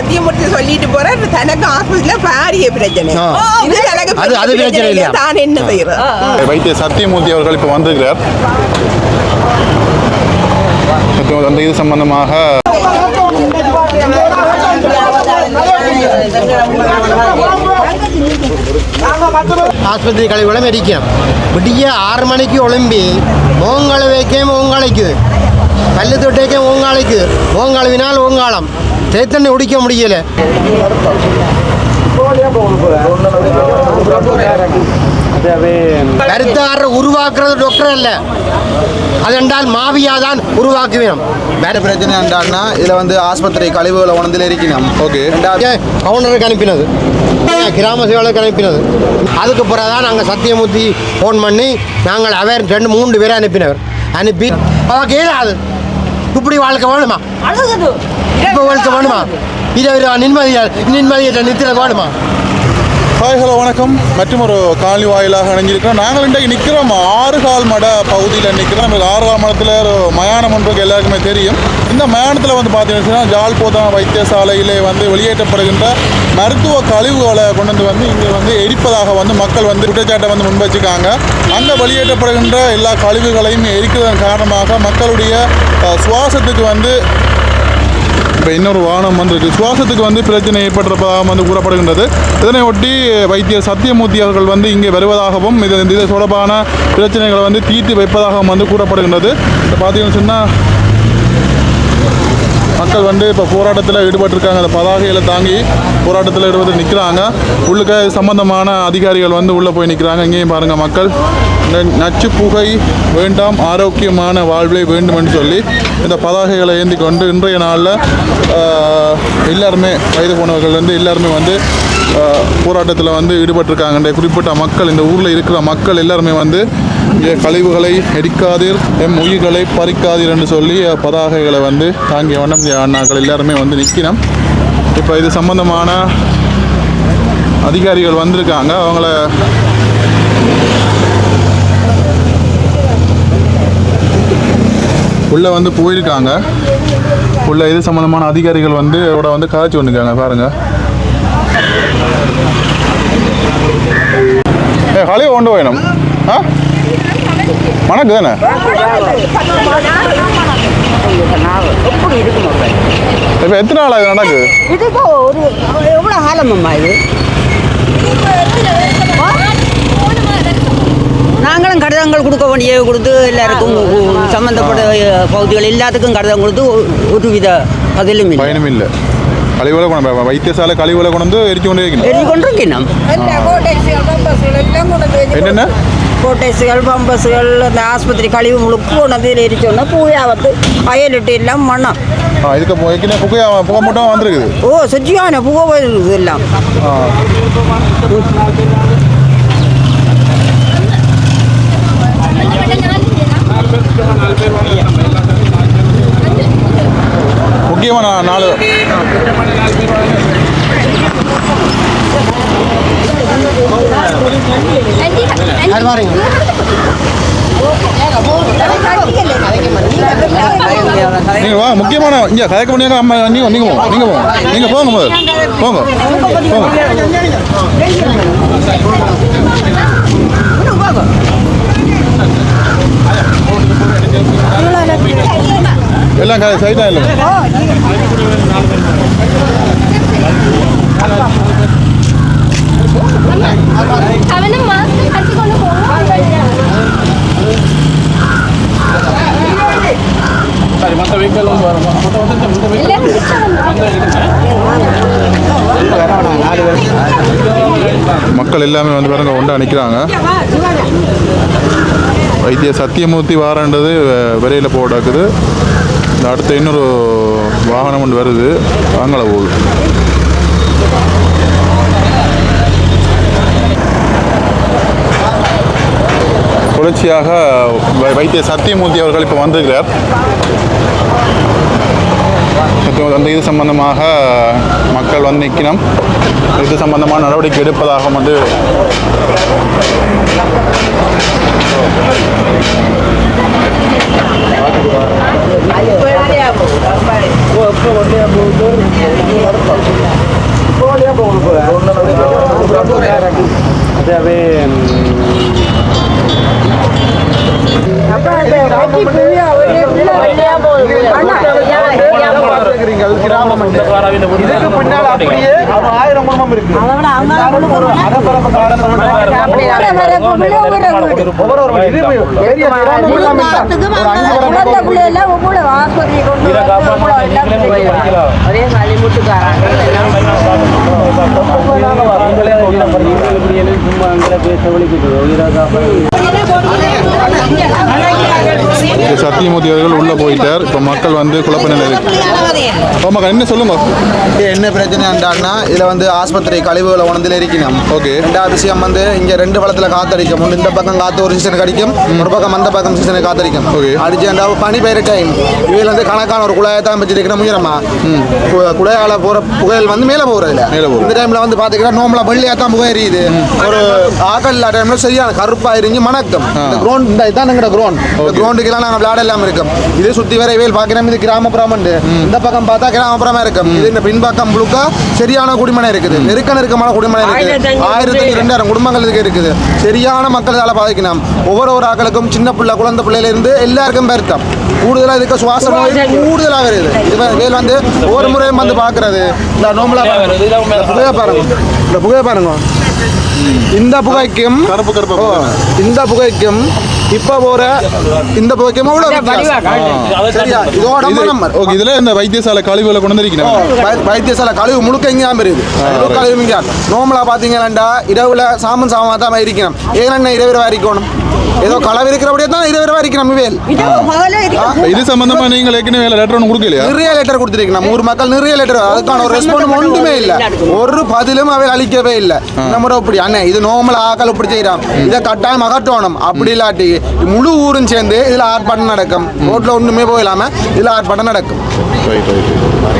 சத்தியமூர்த்தி சொல்லிட்டு போற தனக்கு ஆஸ்பத்திரியில பாரிய பிரச்சனை. ஆ. இது தனக்கு அது- பிரச்சனை இல்லையா? தான் என்ன செய்யறது? வைத்திய சத்தியமூர்த்தி அவர்கள் இப்போ வந்திருக்கிறார். இப்போ அந்த இது சம்பந்தமாக ஆஸ்பத்திரி கழிவுகளை மெடிக்கணும் விடிய ஆறு மணிக்கு ஒளிம்பி ஓங்கால வைக்க ஓங்காலைக்குது கல்லு தொட்டேக்க ஓங்காலைக்குது ஓங்காலுவினால் ஓங்காலம். தேத்தண்ணி குடிக்க முடியல. கருத்தார உருவாக்குறது டாக்டர் அல்ல. அது என்றால் மாவியா தான் உருவாக்குவேன். வேற பிரச்சனை என்றால்னா இதில் வந்து ஆஸ்பத்திரி கழிவுகளை உணர்ந்தில் இருக்கணும். ஓகே. கவுண்டருக்கு அனுப்பினது. கிராம சேவலுக்கு அனுப்பினது. அதுக்கு பிறகு தான் நாங்கள் சத்தியமூர்த்தி ஃபோன் பண்ணி நாங்கள் அவர் ரெண்டு மூன்று பேரை அனுப்பினவர். அனுப்பி அவருக்கு ஏதாவது இப்படி வாழ்க்கை வேணுமா? இப்போ வாழ்க்கை வேணுமா? இதை ஒரு நிம்மதியால் நிம்மதியை நித்திர வேணுமா? ஹாய் ஹலோ வணக்கம். மற்றும் ஒரு காலனி வாயிலாக இணைஞ்சிருக்கிறோம். நாங்கள் இன்றைக்கு நிற்கிறோம் ஆறு கால் மட பகுதியில் நிற்கிறோம். நமக்கு ஆறு கால் மடத்தில் ஒரு மயானம் ஒன்றுக்கு எல்லாருக்குமே தெரியும். இந்த மயானத்தில் வந்து பார்த்தீங்கன்னா ஜால் போதா வைத்தியசாலையிலே வந்து வெளியேற்றப்படுகின்ற மருத்துவ கழிவுகளை கொண்டு வந்து வந்து இங்கே வந்து எரிப்பதாக வந்து மக்கள் வந்து குற்றச்சாட்டை வந்து முன்வச்சுக்காங்க அந்த வெளியேற்றப்படுகின்ற எல்லா கழிவுகளையும் எரிக்கிறதன் காரணமாக மக்களுடைய சுவாசத்துக்கு வந்து இப்போ இன்னொரு வாகனம் வந்திருக்கு. சுவாசத்துக்கு வந்து பிரச்சனை ஏற்பட்டிருப்பதாக வந்து கூறப்படுகின்றது. இதனை ஒட்டி வைத்தியர் சத்தியமூர்த்தி அவர்கள் வந்து இங்கே வருவதாகவும் இது இது தொடர்பான பிரச்சனைகளை வந்து தீர்த்து வைப்பதாகவும் வந்து கூறப்படுகின்றது. இப்போ பார்த்தீங்கன்னு சொன்னால் மக்கள் வந்து இப்போ போராட்டத்தில் ஈடுபட்டிருக்காங்க. அந்த பதாகைகளை தாங்கி போராட்டத்தில் ஈடுபட்டு நிற்கிறாங்க உள்ளுக்க சம்பந்தமான அதிகாரிகள் வந்து உள்ளே போய் நிற்கிறாங்க இங்கேயும் பாருங்கள் மக்கள். இந்த நச்சு புகை வேண்டாம் ஆரோக்கியமான வாழ்வை வேண்டும் என்று சொல்லி இந்த பதாகைகளை ஏந்தி கொண்டு இன்றைய நாளில் எல்லாருமே வயது போனவர்கள் வந்து எல்லாருமே வந்து போராட்டத்தில் வந்து ஈடுபட்டிருக்காங்க குறிப்பிட்ட மக்கள் இந்த ஊரில் இருக்கிற மக்கள் எல்லாருமே வந்து கழிவுகளை எரிக்காதீர் எம் உயிர்களை பறிக்காதீர் என்று சொல்லி பதாகைகளை வந்து தாங்கிய வண்ணம் அண்ணாக்கள் எல்லாருமே வந்து நிற்கணும் இப்போ இது சம்பந்தமான அதிகாரிகள் வந்திருக்காங்க. அவங்கள உள்ளே வந்து போயிருக்காங்க. உள்ள இது சம்மந்தமான அதிகாரிகள் வந்து இதோட வந்து காய்ச்சி வந்துருக்காங்க பாருங்கள் போயணும் ஆ? மணக்கு தானே? இப்போ எத்தனை நாள் இது நடக்கு? இதுக்கு ஒரு எவ்வளோ காலமம்மா இது? நாங்களும் கடிதங்கள் கொடுக்க வேண்டிய கொடுத்து எல்லாருக்கும் சம்மந்தப்பட்ட பகுதிகள் எல்லாத்துக்கும் கடிதம் கொடுத்து ஒரு- ஒரு வித பதிலும் இல்லை. பயனும் இல்லை. கழிவுல கொண்டு வைத்தியசாலை கழிவுல கொண்டு வந்து எரிச்சு கொண்டு வைக்கணும் எழுதி கொண்டிருக்கணும் என்னென்ன கோட்டைஸுகள் பம்பஸுகள் அந்த ஆஸ்பத்திரி கழிவு முழுக்க கொண்டு வந்து எரிச்சோன்னா பூயா வந்து அயலிட்டு எல்லாம் மண்ணம் ஆ இதுக்கு வைக்கணும் புகை புகை மட்டும் வந்திருக்குது ஓ சுற்றியான புகை வருது எல்லாம் ஆ முக்கியமான நாலு அது வா முக்கியமான இங்க கயக்க முடியாத அம்மா நீங்க நீங்க போங்க நீங்க போங்க நீங்க போங்க போங்க போங்க. எல்லாம் காய் இல்லை. மக்கள் எல்லாமே வந்து பாருங்க ஒன்றா நிற்கிறாங்க வைத்திய சத்தியமூர்த்தி வாரன்றது விரையில் போடாக்குது. இந்த அடுத்த இன்னொரு வாகனம் ஒன்று வருது வாங்கல போகுது தொடர்ச்சியாக வை- வைத்திய சத்தியமூர்த்தி அவர்கள் இப்போ வந்திருக்கிறார். மற்றும் அந்த இது சம்பந்தமாக மக்கள் வந்து நிற்கணும் இது சம்பந்தமான நடவடிக்கை எடுப்பதாக வந்து அதாவது இதுக்கு பின்னால் அப்படியே ஆயிரம் குடும்பம் இருக்கு ஒரே சத்தியமூர்த்தி அவர்கள் உள்ள போயிட்டார். இப்போ மக்கள் வந்து குழப்ப நிலை இருக்கு. ஆமாக்கா என்ன சொல்லுங்க? என்ன பிரச்சனை என்றால்னா இதுல வந்து ஆஸ்பத்திரி கழிவுகளை உணர்ந்துல இருக்கணும். ஓகே. ரெண்டாவது விஷயம் வந்து இங்க ரெண்டு வளத்துல காத்தடிக்கும். ஒன்று இந்த பக்கம் காத்து ஒரு சீசனுக்கு அடிக்கும் ஒரு பக்கம் அந்த பக்கம் சீசனுக்கு காத்தடிக்கும். அடிச்சு அந்த பனி பெய்கிற டைம் இவையில் வந்து கணக்கான ஒரு குழாயை தான் வச்சிருக்கிற முயரமா குழாயால போற புகையல் வந்து மேல போகுது. இந்த டைம்ல வந்து பாத்தீங்கன்னா நோம்பல வெள்ளையா தான் புகை எரியுது. ஒரு ஆக்கல் இல்லாத டைம்ல சரியான கருப்பா எரிஞ்சு மணக்கம். இந்த கிரௌண்ட் இந்த இதான் எங்கட கிரௌண்ட் கிரௌண்டுக்கெல்லாம் நாங்கள் விளையாட இல்லாம இருக்கோம். இது சுத்தி வர இவையில் பாக்கிறோம் இது கிராமப்புறம் உண்டு. இந்த பக்கம் பார்த்தா கிராமப்புறமா இருக்கும். இது இந்த பின்பக்கம் முழுக்க சரியான குடிமனை இருக்குது. நெருக்க நெருக்கமான குடிமனை இருக்குது. ஆயிரத்தி ரெண்டாயிரம் குடும்பங்கள் இதுக்கு இருக்குது. சரியான மக்கள் இதால பாதிக்கணும். ஒவ்வொரு ஒரு ஆக்களுக்கும் சின்ன பிள்ளை குழந்தை பிள்ளையில இருந்து எல்லாருக்கும் பெருத்தம் கூடுதலா இதுக்கு சுவாச நோய் கூடுதலா வருது. இது வேல் வந்து ஒவ்வொரு முறையும் வந்து பாக்குறது இந்த நோம்பலா பாருங்க. இந்த புகையை பாருங்க. இந்த புகையை பாருங்க. இந்த புகைக்கும் கருப்பு கருப்பு இந்த புகைக்கும் இப்ப போற இந்த வித்தியாசம். சரியா? இதோட நம்பர் ஓகே இதுல இந்த வைத்தியசாலை கழிவுகளை கொண்டு வந்திருக்கணும் வை- வைத்தியசாலை கழிவு முழுக்க இங்கே தான் பெரியுது. கழிவு இங்கே. நோம்பலா பார்த்தீங்கன்னா இரவுல சாமன் சாமா தான் இருக்கணும் ஏன்னா இரவு இரவு இருக்கணும் ஏதோ களவு இருக்கிறபடியே தான் இரவு இரவு இருக்கணும் இவேல் இது சம்பந்தமா நீங்கள் ஏற்கனவே லெட்டர் ஒன்று கொடுக்கலையா? நிறைய லெட்டர் கொடுத்துருக்கணும் ஊர் மக்கள் நிறைய லெட்டர் அதுக்கான ஒரு ரெஸ்பாண்ட் ஒன்றுமே இல்லை. ஒரு பதிலும் அவை அளிக்கவே இல்லை. இந்த முறை இப்படி அண்ணே இது நோமல் ஆக்கள் இப்படி செய்யறான் இதை கட்டாயம் அகற்றணும் அப்படி இல்லாட்டி முழு ஊரும் சேர்ந்து இதுல ஆர்ப்பாட்டம் நடக்கும். ரோட்ல ஒண்ணுமே போயிடாம இதுல ஆர்ப்பாட்டம் நடக்கும்.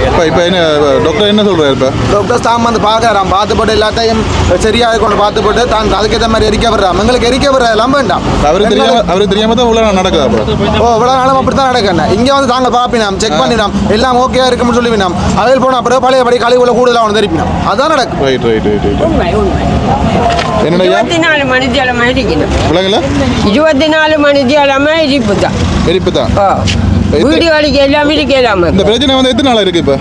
இப்போ இப்போ என்ன டாக்டர் என்ன சொல்றாரு இப்போ? டாக்டர் ஸ்டாம் வந்து பார்க்கறான் பார்த்துப்பட்டு எல்லாத்தையும் சரியாக கொண்டு பார்த்துப்பட்டு தான் அதுக்கேற்ற மாதிரி எரிக்க விடுறான் எங்களுக்கு எரிக்க விடுறதெல்லாம் வேண்டாம். அவருக்கு தெரியாம அவருக்கு தெரியாம தான் உள்ள நடக்குது அப்புறம் ஓ இவ்வளோ நாளும் அப்படி தான் நடக்கணும் இங்கே வந்து தாங்க பார்ப்பினோம் செக் பண்ணினோம் எல்லாம் ஓகே இருக்கும்னு சொல்லிவினோம். அவையில் போன அப்புறம் பழையபடி கழிவுல கூடுதலாக வந்து திருப்பினோம் அதான் நடக்கும் ரைட் ரைட் ரைட் ரைட் என்னடா இருபத்தி நாலு மணி ஜலமா இருக்கணும் விலங்குல? இருபத்தி நாலு மணி ஜலமா இருப்பு தான் எரிப்பு தான் வீடு வலிக்கு எல்லாம் இருக்கலாம இந்த பிரச்சனை வந்து எத்தனை நாள் இருக்கு இப்போ?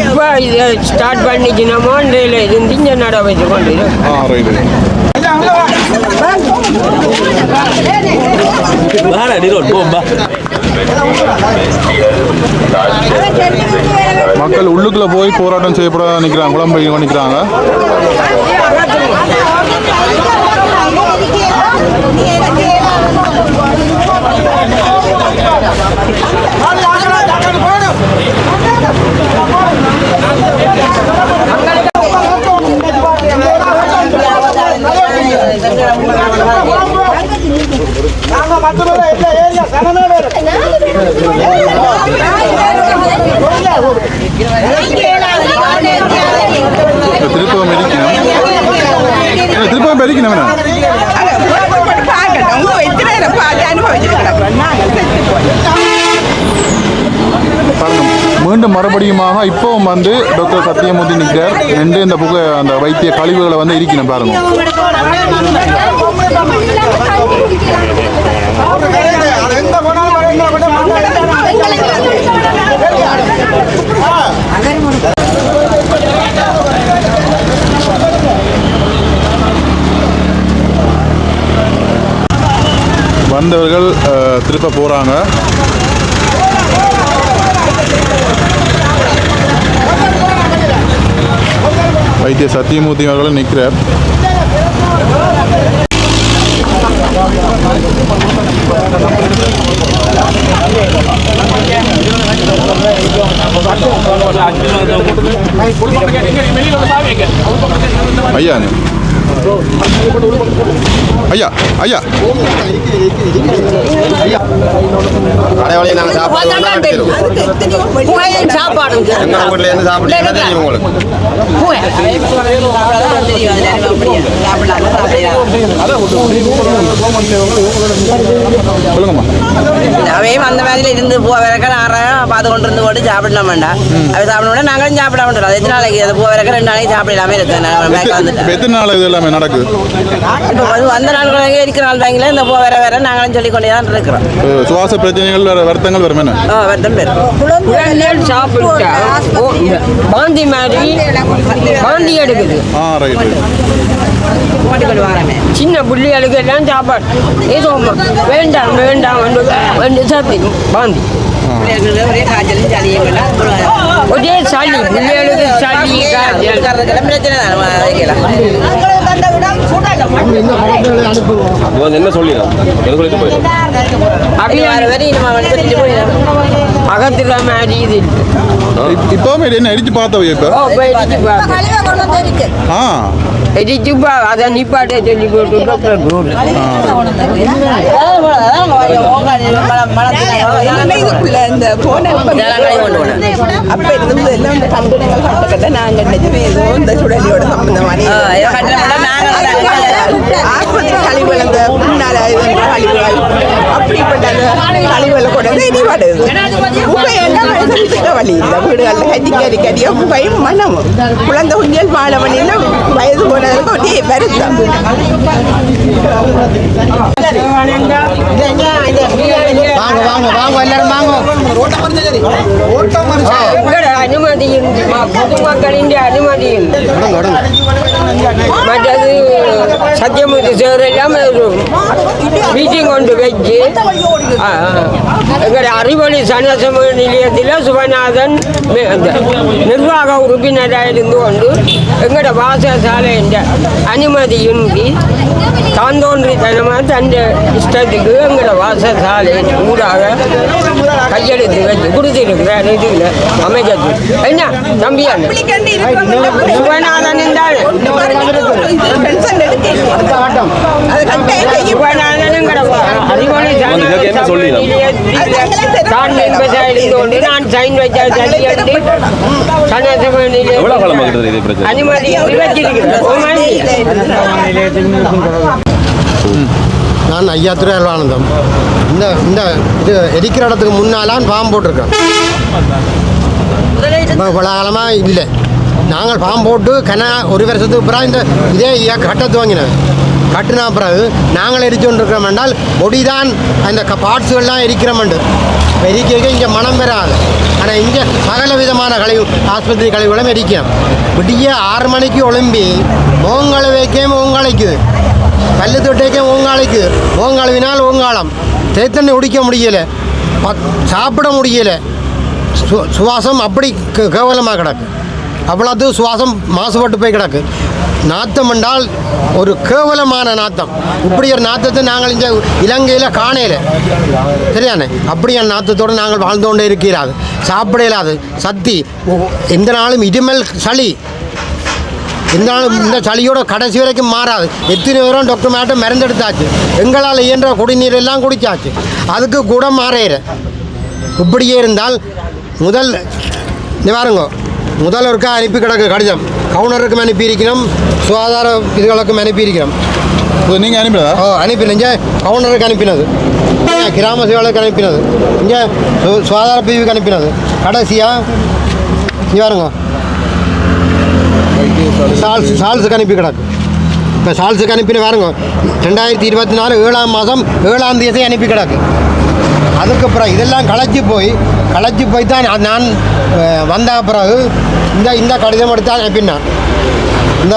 இப்போ இது ஸ்டார்ட் பண்ணிக்கணுமோ இருந்து இங்கே நட வச்சு கொண்டு இரு. ஆ ரைட் ரைட் மக்கள் உள்ளுக்குள்ள போய் போராட்டம் செய்யப்பட நிற்கிறாங்க குழம்பு நிற்கிறாங்க திருப்பம் எரிக்கணும் என்ன, திருப்பம் எரிக்கணும் என்ன? பார்க்கட்டும் எத்தனை நேரம் பார்த்து அனுபவிச்சுட்டு கிடக்குறோம் நாங்கள் செத்து போய் பாருங்க மீண்டும் இப்போவும் வந்து டாக்டர் சத்தியமூர்த்தி நிற்கிறார். ரெண்டு இந்த புகை அந்த வைத்திய கழிவுகளை வந்து இருக்கணும் பாருங்க. வந்தவர்கள் திருப்ப போகிறாங்க வைத்திய சத்தியமூர்த்தி அவர்களும் நிற்கிறார். ஐயா ஐயா ஐயா. அடையாளி நாங்கள் சாப்பாடும் எங்கள் வீட்டில் இருந்து சாப்பிட்டீங்கன்னா தெரியும் உங்களுக்கு? சொல்லுங்கம்மா அவையும் அந்த மாதிரி இருந்து போவரக்க நான் பார்த்து கொண்டு இருந்து போட்டு சாப்பிட வேண்டாம். அவை சாப்பிட நாங்களும் சாப்பிட வேண்டாம் அது எத்தனை நாளைக்கு? அது போவரக்க ரெண்டு நாளைக்கு சாப்பிடலாமே இருக்கு எத்தனை நாள் இது எல்லாமே நடக்குது? இப்போ வந்து வந்த நாள் இருக்கிற நாள் தாங்களே இந்த போ வேற வேற நாங்களும் சொல்லி கொண்டே தான் இருக்கிறோம். சுவாச பிரச்சனைகள் வேற வருத்தங்கள் வரும் என்ன? ஆ வருத்தம் பேர் சாப்பிட்டா பாந்தி மாதிரி பாந்தி எடுக்குது. ஆ ரைட் கொண்டு வரமே சின்ன புள்ளிகளுக்கு எல்லாம் சாப்பாடு. ஏதோ வேண்டாம் வேண்டாம் சாப்பி பாந்தி. ஒரே சளி பிள்ளைகளுக்கு சளி என்ன வந்து போயிடும் அகத்துல மாதிரி இது. இப்போவுமே என்ன எரிச்சு பார்த்தவை இப்போ. ஆ. இடிச்சு பா அதை நிப்பாட்ட சொல்லி போட்டு டாக்டர் குரூப் இந்த போன அப்ப இருந்து எல்லாம் இந்த கண்டனங்கள் கட்டக்கட்ட நாங்க நிஜமே ஏதோ இந்த சுடலியோட சம்பந்தமான ஆஸ்பத்திரி கழிவுகள் அந்த முன்னால கழிவுகள் அப்படிப்பட்ட அந்த கழிவுகளை கொண்டு வந்து இடிபடுது புகை எல்லாம் மனுஷனுக்கு வழி இல்லை வீடுகளில் கடிக்க அடிக்கடியோ புகையும் மனமும் குழந்தை குஞ்சல் வயது போனதுக்கு ஒரே வருத்தம் வாங்க வாங்க வாங்க எல்லாரும் வாங்க. எங்கட பொதுமக்களின் அனுமதி மற்றது சத்தியமூர்த்தி சார் மீட்டிங் கொண்டு வச்சு ஆ, அறிவொளி சனசம நிலையத்தில் சுபநாதன் நிர்வாக உறுப்பினராக இருந்து கொண்டு எங்களோட வாசசாலை என்ற அனுமதியின்றி தான் தோன்றித்தனமாக தன் இஷ்டத்துக்கு எங்கட வாசசாலை ஊடாக கையெழுத்து வச்சு கொடுத்துருக்கிறார் இதில் அமைச்சர் என்ன? தம்பியா சுபநாதன் என்றால்? தான் மெம்பர்ஸாக இருந்து கொண்டு நான் சைன் வச்சா சரி என்று சனசம எவ்வளவு காலமா கிட்டத்தட்ட இது பிரச்சனை? அனுமதி வச்சிருக்கிறேன் நான் ஐயாத்துறை அல்வானந்தம். இந்த இந்த இது எரிக்கிற இடத்துக்கு முன்னாலாம் பாம்பு போட்டிருக்கேன் பல காலமாக இல்லை. நாங்கள் பாம்பு போட்டு கன ஒரு வருஷத்துக்கு பிறகு இந்த இதே கட்ட துவங்கினது கட்டினா பிறகு நாங்கள் எரிச்சு கொண்டிருக்கிறோம் என்றால் பொடிதான் அந்த பார்ட்ஸுகள்லாம் எரிக்கிறோம்ண்டு எரிக்க இங்கே மனம் பெறாது. ஆனால் இங்கே சகல விதமான கழிவு ஆஸ்பத்திரி கழிவுகளும் எரிக்கிறோம். விடிய ஆறு மணிக்கு ஒளிம்பி மோங்களை வைக்கே மோங்கலைக்குது. பல்லு தொட்டைக்கே ஓங்காலைக்கு. ஓங்காலவினால் ஓங்காலம். தேத்தண்ணி குடிக்க முடியலை. பத் சாப்பிட முடியலை. சு சுவாசம் அப்படி கேவலமாக கிடக்கு. அவ்வளவு சுவாசம் மாசுபட்டு போய் கிடக்கு. நாத்தம் என்றால் ஒரு கேவலமான நாத்தம். இப்படி ஒரு நாத்தத்தை நாங்கள் இந்த இலங்கையில் காணையில் சரியானே அப்படியான நாத்தத்தோடு நாங்கள் வாழ்ந்து கொண்டே இருக்கிறாது சாப்பிட இயலாது சத்தி எந்த நாளும் இருமல் சளி. இந்த நாளும் இந்த சளியோட கடைசி வரைக்கும் மாறாது. எத்தனை பேரும் டாக்டர் மேட்ட மருந்தெடுத்தாச்சு எங்களால் இயன்ற குடிநீர் எல்லாம் குடிச்சாச்சு. அதுக்கு கூட மாறேற. இப்படியே இருந்தால் முதல் இங்க பாருங்க. முதல்வருக்கா அனுப்பி கிடக்கு கடிதம். கவுனருக்கும் அனுப்பியிருக்கிறோம் சுகாதார இதுகளுக்கும் அனுப்பியிருக்கிறோம் நீங்கள் அனுப்பினதா? ஓ அனுப்பினேன் இங்கே கவுண்டருக்கு அனுப்பினது. கிராம சேவலுக்கு அனுப்பினது. இங்கே சுகாதார பிரிவுக்கு அனுப்பினது. கடைசியாக இங்கே பாருங்க. சால்ஸ் சால்ஸுக்கு அனுப்பி கிடக்கு. இப்போ சால்ஸுக்கு அனுப்பின பாருங்க. ரெண்டாயிரத்தி இருபத்தி நாலு ஏழாம் மாதம் ஏழாம் தேதி அனுப்பி கிடக்கு. அதுக்கப்புறம் இதெல்லாம் களைச்சி போய் களைச்சி போய் தான் நான் வந்த பிறகு இந்த இந்த கடிதம் எடுத்து அனுப்பினான். இந்த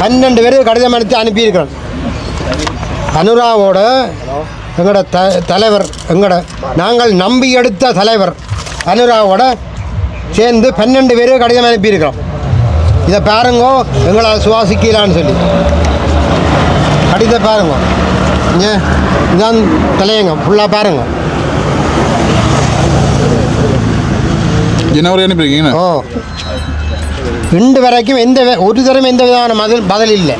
பன்னெண்டு பேர் கடிதம் எடுத்து அனுப்பியிருக்கிறேன். அனுராவோட எங்களோட த தலைவர் எங்களோட நாங்கள் நம்பி எடுத்த தலைவர் அனுராவோட சேர்ந்து பன்னெண்டு பேர் கடிதம் அனுப்பியிருக்கிறோம். இதை பாருங்கோ எங்களை சுவாசிக்கலான்னு சொல்லி. கடிதத்தை பாருங்க. இங்கே இதான் தலையங்க ஃபுல்லாக பாருங்க. ஜனவரி அனுப்பியிருக்கீங்க ஓ. இன்று வரைக்கும் எந்த ஒரு தரம் எந்த விதமான பதில் பதில் இல்லை.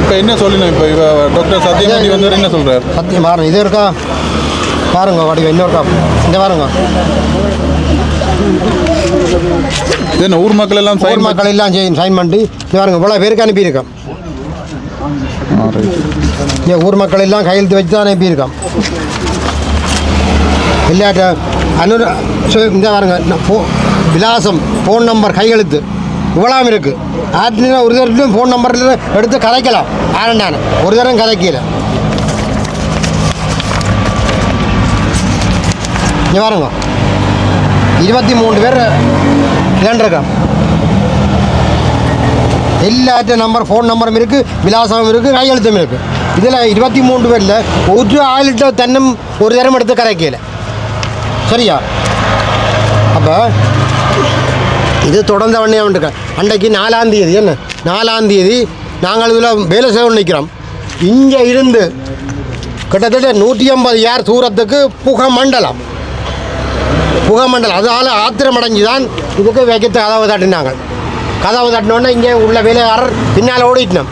இப்போ என்ன சொல்லணும் இப்போ டாக்டர் சத்யமூர்த்தி வந்து என்ன சொல்கிறார் சத்தியம் பாருங்க இது இருக்கா? பாருங்க வடிவம் இன்னொருக்கா இந்த பாருங்க. என்ன ஊர் மக்கள் எல்லாம் ஊர் சைன் மக்கள் எல்லாம் சைன் சைன் பண்ணிட்டு இது பாருங்க இவ்வளோ பேருக்கு அனுப்பியிருக்கோம். ஊர் மக்கள் எல்லாம் கையெழுத்து வச்சு தான் அனுப்பியிருக்கோம். இல்லாட்ட அனு இந்த பாருங்க ஃபோ விலாசம் ஃபோன் நம்பர் கையெழுத்து இவ்வளவு இருக்கு. ஆற்றின ஒரு தரம் ஃபோன் நம்பரில் எடுத்து கதைக்கலாம் ஆரண்டான ஒரு தரம் கதைக்கல இங்க பாருங்க இருபத்தி மூணு பேர் இழந்திருக்கோம் எல்லாத்த நம்பர் ஃபோன் நம்பரும் இருக்குது விலாசமும் இருக்குது கையெழுத்தும் இருக்குது இதில் இருபத்தி மூன்று பேரில் ஒரு ஆளுகிட்ட தென்னும் ஒரு தரம் எடுத்து கரைக்கல. சரியா? அப்போ இது தொடர்ந்த உடனே வந்துருக்கேன் அன்றைக்கு நாலாம் தேதி என்ன? நாலாம் தேதி நாங்கள் இதில் வேலை செய்ய நிற்கிறோம் இங்கே இருந்து கிட்டத்தட்ட நூற்றி ஐம்பது ஏர் தூரத்துக்கு புகமண்டலம். புகமண்டல் அதால் ஆத்திரம் அடைஞ்சு தான் இதுக்கு வைக்கத்து கதவை தட்டினாங்க. கதவை தட்டினோடனே இங்கே உள்ள வேலைக்காரர் பின்னால் ஓடிட்டோம்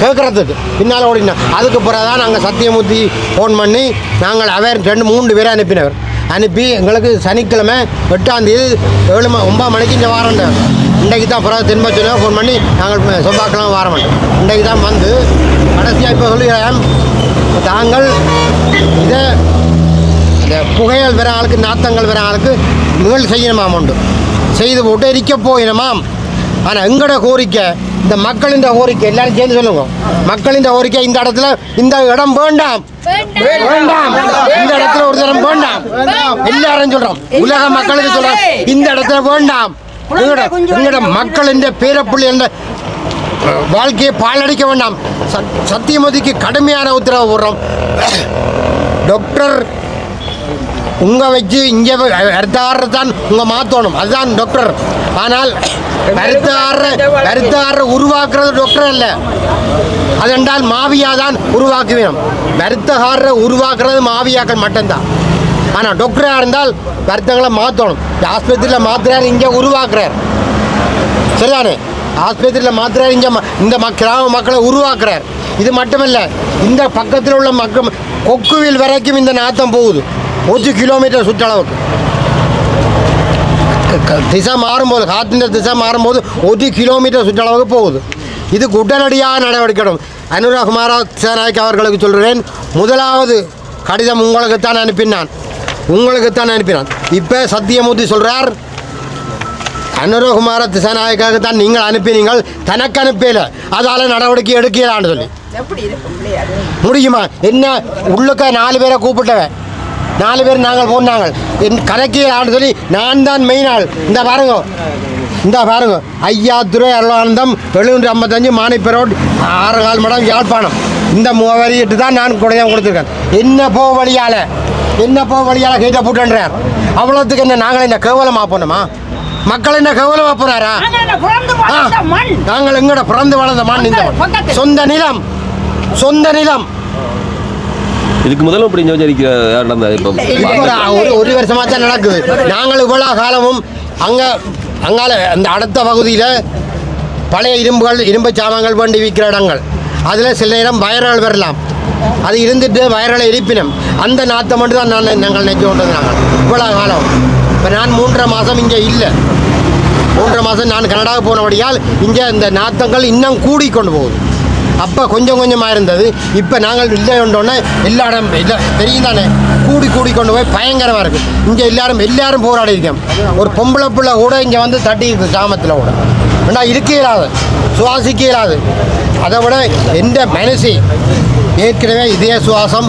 கேட்குறதுக்கு பின்னால் ஓடினோம் அதுக்கு பிறகு தான் நாங்கள் சத்தியமூர்த்தி ஃபோன் பண்ணி நாங்கள் அவர் ரெண்டு மூன்று பேரை அனுப்பினவர். அனுப்பி எங்களுக்கு சனிக்கிழமை எட்டாம் தேதி ஏழு ம ஒன்பது மணிக்கு இங்கே வாரம் இன்றைக்கு தான் பிறகு திரும்ப சொல்லி ஃபோன் பண்ணி நாங்கள் செவ்வாய்க்கிழமை வார மாட்டோம் இன்றைக்கு தான் வந்து கடைசியாக இப்போ சொல்லுகிறேன். தாங்கள் இதை இந்த புகையல் வர ஆளுக்கு நாத்தங்கள் வர ஆளுக்கு முதல் செய்யணுமாம் உண்டு செய்து போட்டு எரிக்க போயினமாம் ஆனால் எங்களோட கோரிக்கை? இந்த மக்களின் கோரிக்கை எல்லாரும் சேர்ந்து சொல்லுங்க. மக்களின் கோரிக்கை இந்த இடத்துல இந்த இடம் வேண்டாம். வேண்டாம். இந்த இடத்துல ஒரு தரம் வேண்டாம். எல்லாரும் சொல்றோம். உலக மக்களுக்கு சொல்றோம். இந்த இடத்துல வேண்டாம். எங்களோட எங்களோட மக்களின் பேரப்புள்ளி என்ற வாழ்க்கையை பாலடிக்க வேண்டாம். சத்தியமதிக்கு கடுமையான உத்தரவு போடுறோம். டாக்டர் உங்க வச்சு இங்கே வருத்தாடுறது தான் உங்க மாற்றணும் அதுதான் டாக்டர் ஆனால் வருத்தாடுற ஆடுற உருவாக்குறது டாக்டர் அல்ல. அதென்றால் மாவியா தான் உருவாக்குவேன். வருத்தகாரரை உருவாக்குறது மாவியாக்கள் மட்டும்தான். ஆனால் டாக்டராக இருந்தால் வருத்தங்களை மாற்றணும் ஆஸ்பத்திரியில் மாத்துறாரு இங்கே உருவாக்குறார். சரிதானே? ஆஸ்பத்திரியில் மாத்திரை இங்கே இந்த ம கிராம மக்களை உருவாக்குறார். இது மட்டுமல்ல இந்த பக்கத்தில் உள்ள மக்கள் கொக்குவில் வரைக்கும் இந்த நாத்தம் போகுது. ஒரு கிலோமீட்டர் சுற்றளவுக்கு. க- க- திசை மாறும்போது காற்றின் திசை மாறும்போது ஒரு கிலோமீட்டர் சுற்றளவுக்கு போகுது. இதுக்கு உடனடியாக நடவடிக்கை எடுக்கணும் அனுராகுமார சேனாய்க்கு அவர்களுக்கு சொல்கிறேன் முதலாவது கடிதம் உங்களுக்குத்தான் அனுப்பினான். உங்களுக்குத்தான் அனுப்பினான். இப்போ சத்தியமூர்த்தி சொல்கிறார் அனுரகுமார திசாநாயக்காக தான் நீங்கள் அனுப்பினீங்கள் தனக்கு அனுப்பல. அதால நடவடிக்கை எடுக்கலான்னு சொல்லி. முடியுமா? என்ன? உள்ளுக்க நாலு பேரை கூப்பிட்டவன். நாலு பேர் நாங்கள் போனாங்க. என் கணக்கிலான்னு சொல்லி நான் தான் மெயின் ஆள். இந்த பாருங்க. இந்த பாருங்க. ஐயா துரை அருளானந்தம் எழுநூற்றி ஐம்பத்தஞ்சு மானிப்ப ரோட் ஆறு கால் மடம் யாழ்ப்பாணம். இந்த முகவரியிட்டு தான் நான் குடையம் கொடுத்துருக்கேன். என்ன போ வழியால்? என்ன போ வழியால் கைட்ட போட்டுன்றார்? அவ்வளோத்துக்கு என்ன நாங்கள் என்ன கேவலமாக போனோமா? மக்கள் என்ன கேவலமாக போறாரா ஆ, நாங்கள் எங்கட பிறந்து வளர்ந்த மண் இந்த. சொந்த நிலம். சொந்த நிலம். இதுக்கு முதல்ல இப்படி நடந்தது இப்போ? ஒரு- ஒரு ஒரு வருஷமா தான் நடக்குது. நாங்கள் இவ்வளோ காலமும் அங்க அங்கால அந்த அடுத்த பகுதியில் பழைய இரும்புகள் இரும்பு சாமான்கள் வண்டி விற்கிற இடங்கள். அதில் சில நேரம் வயர்கள் வரலாம். அது இருந்துட்டு வயர்களை இருப்பினம் அந்த நாத்தை மட்டும் தான் நான் நாங்கள் நினைச்சு கொண்டது நாங்கள் இவ்வளோ காலம். இப்போ நான் மூன்றரை மாதம் இங்கே இல்லை. மூன்றரை மாதம் நான் கனடாவுக்கு போனபடியால் இங்கே இந்த நாத்தங்கள் இன்னும் கூடி கொண்டு போகுது. அப்போ கொஞ்சம் கொஞ்சமாக இருந்தது. இப்போ நாங்கள் இல்லை கொண்டோன்னே எல்லா இடம் இல்லை தெரியும் தானே கூடி கூடி கொண்டு போய் பயங்கரமாக இருக்குது இங்கே எல்லாரும் எல்லாரும் போராடி இருக்கோம் ஒரு பொம்பளை பிள்ளை கூட இங்கே வந்து தட்டி இருக்கு சாமத்தில் கூட. ஏன்னா இருக்க இயலாது சுவாசிக்க இயலாது அதை விட எந்த மனசு ஏற்கனவே இதய சுவாசம்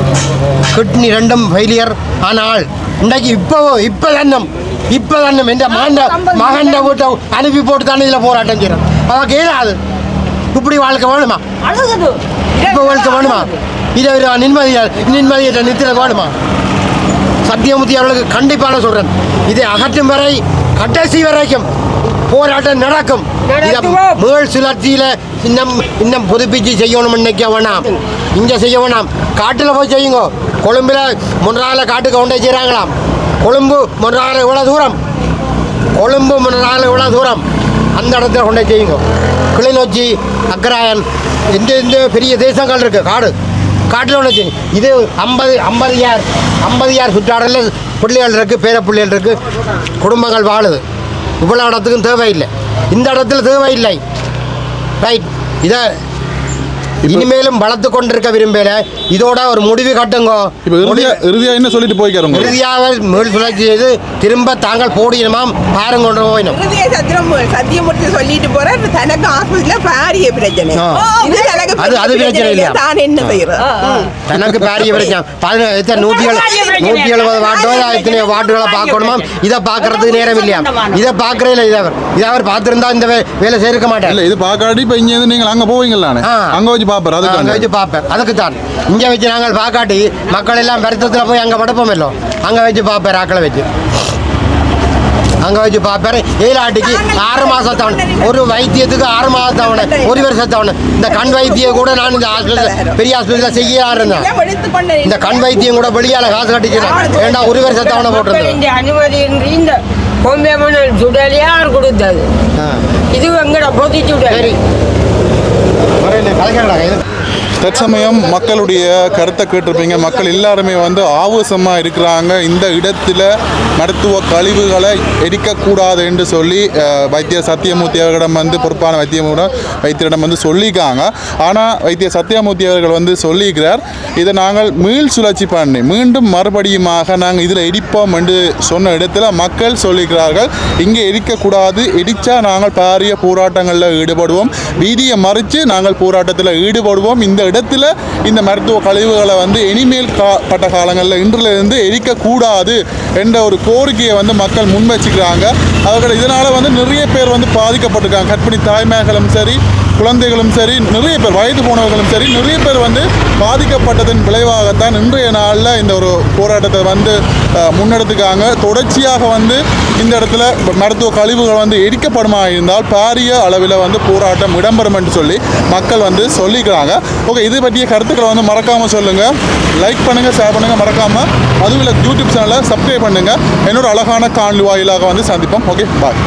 கிட்னி ரெண்டும் ஃபெயிலியர் ஆனால் இன்றைக்கு இப்போ இப்போ தன்னம் இப்போ தன்னம் எந்த மாண்ட மகண்ட வீட்டை அனுப்பி போட்டு தானே இதில் போராட்டம் செய்கிறோம் அவன் கேளாது இப்படி வாழ்க்கை வேணுமா இப்போ வாழ்க்கை வேணுமா இதை ஒரு நிம்மதியை நிம்மதியை நித்திர வேணுமா சத்தியமூர்த்தி அவர்களுக்கு கண்டிப்பான சொல்கிறேன் இதை அகற்றும் வரை கடைசி வரைக்கும் போராட்டம் நடக்கும். மேல் சுழற்சியில் இன்னும் இன்னும் புதுப்பிச்சு செய்யணும் நினைக்க வேணாம் இங்கே செய்ய வேணாம். காட்டில் போய் செய்யுங்க. கொழும்பில் முன்னால காட்டுக்கு கொண்டே செய்கிறாங்களாம் கொழும்பு முன்னால இவ்வளோ தூரம்? கொழும்பு முன்னால இவ்வளோ தூரம்? அந்த இடத்துல கொண்டே செய்யுங்க. கிளிநொச்சி அக்கராயன் இந்த இந்த பெரிய தேசங்கள் இருக்குது காடு. காட்டில் ஒன்று செய்யும் இது ஐம்பது ஐம்பது யார் ஐம்பது யார் சுற்றாடலில் பிள்ளைகள் இருக்குது பேர பிள்ளைகள் இருக்குது குடும்பங்கள் வாழுது. இவ்வளோ இடத்துக்கும் தேவையில்லை. இந்த இடத்துல தேவையில்லை. ரைட் இதை இனிமேலும் வளர்த்து கொண்டிருக்க விரும்பல. இதோட ஒரு முடிவு கட்டுங்க. இறுதியா என்ன சொல்லிட்டு போய்க்காருங்க இறுதியாக மேல் சுழற்சி செய்து திரும்ப தாங்கள் போடினமாம் பாருங்க கொண்டு போயினோம். இறுதிய சத்திரம் சத்தியமூர்த்தி சொல்லிட்டு போற தனக்கு ஆஸ்பத்திரியில பாரிய பிரச்சனை. அது- அது பிரச்சனை இல்லையா? தான் என்ன செய்யறது? தனக்கு பாரிய பிரச்சனை. நூற்றி எழு நூற்றி எழுபது வாட்டோ எத்தனை வாட்டுகளை பார்க்கணுமா இதை பார்க்கறதுக்கு நேரம் இல்லையா? இதை பார்க்கறே இல்லை. இதை அவர் இதை அவர் பார்த்துருந்தா இந்த வேலை செய்திருக்க மாட்டார். இல்ல இது பார்க்காட்டி இப்போ இங்க இருந்து நீங்கள் அங்க போவீங்களானே ஆ. அங்க வச்சு பாப்பாரு அங்கே அதுக்கு வச்சு பார்ப்பேன் அதுக்கு தான். இங்கே வச்சு நாங்கள் பார்க்காட்டி மக்கள் எல்லாம் வருத்தத்தில் போய் அங்கே படுப்போம் இல்லை அங்கே வச்சு பார்ப்பேன் ஆக்களை வச்சு. அங்கே வச்சு பார்ப்பேன் ஏழாட்டிக்கு ஆறு மாதம் தவணை ஒரு வைத்தியத்துக்கு ஆறு மாதம் தவணை ஒரு வருஷம் தவணை இந்த கண் வைத்தியம் கூட நான் இந்த ஹாஸ்பிட்டல் பெரிய ஹாஸ்பிட்டலில் செய்ய இருந்தேன் இந்த கண் வைத்தியம் கூட வெளியால காசு கட்டிக்கிறேன். ஏண்டா ஒரு வருஷம் தவணை போட்டிருந்தேன் இந்த அனுமதியின்றி இந்த பொம்பை மணல் சுடல் யார் கொடுத்தது. இது எங்கட பொதி சுடல் தற்சமயம் மக்களுடைய கருத்தை கேட்டிருப்பீங்க. மக்கள் எல்லாருமே வந்து ஆவேசமாக இருக்கிறாங்க. இந்த இடத்துல மருத்துவ கழிவுகளை எரிக்கக்கூடாது என்று சொல்லி வைத்திய சத்தியமூர்த்தி அவர்களிடம் வந்து பொறுப்பான வைத்தியமுடன் வைத்தியரிடம் வந்து சொல்லியிருக்காங்க. ஆனால் வைத்திய சத்தியமூர்த்தி அவர்கள் வந்து சொல்லியிருக்கிறார் இதை நாங்கள் மீள் சுழற்சி பண்ணி மீண்டும் மறுபடியுமாக நாங்கள் இதில் எரிப்போம் என்று சொன்ன இடத்துல மக்கள் சொல்லியிருக்கிறார்கள். இங்கே எரிக்கக்கூடாது எரிச்சா நாங்கள் பாரிய போராட்டங்களில் ஈடுபடுவோம். வீதியை மறித்து நாங்கள் போராட்டத்தில் ஈடுபடுவோம். இந்த இடத்துல இந்த மருத்துவ கழிவுகளை வந்து இனிமேல் கா பட்ட காலங்களில் இன்றிலிருந்து எரிக்கக்கூடாது என்ற ஒரு கோரிக்கையை வந்து மக்கள் முன் வச்சுக்கிறாங்க அவர்கள் இதனால் வந்து நிறைய பேர் வந்து பாதிக்கப்பட்டிருக்காங்க. கர்ப்பிணி தாய்மார்களும் சரி குழந்தைகளும் சரி நிறைய பேர் வயது போனவர்களும் சரி நிறைய பேர் வந்து பாதிக்கப்பட்டதன் விளைவாகத்தான் இன்றைய நாளில் இந்த ஒரு போராட்டத்தை வந்து முன்னெடுத்துக்காங்க. தொடர்ச்சியாக வந்து இந்த இடத்துல மருத்துவ கழிவுகள் வந்து எரிக்கப்படுமா இருந்தால் பாரிய அளவில் வந்து போராட்டம் இடம்பெறும் என்று சொல்லி மக்கள் வந்து சொல்லிக்கிறாங்க. ஓகே இது பற்றிய கருத்துக்களை வந்து மறக்காமல் சொல்லுங்கள் லைக் பண்ணுங்கள் ஷேர் பண்ணுங்கள் மறக்காமல் அதுவும் இல்லை யூடியூப் சேனலை சப்ஸ்கிரைப் பண்ணுங்கள் என்னோட அழகான காணொலி வாயிலாக வந்து சந்திப்போம். Okay bye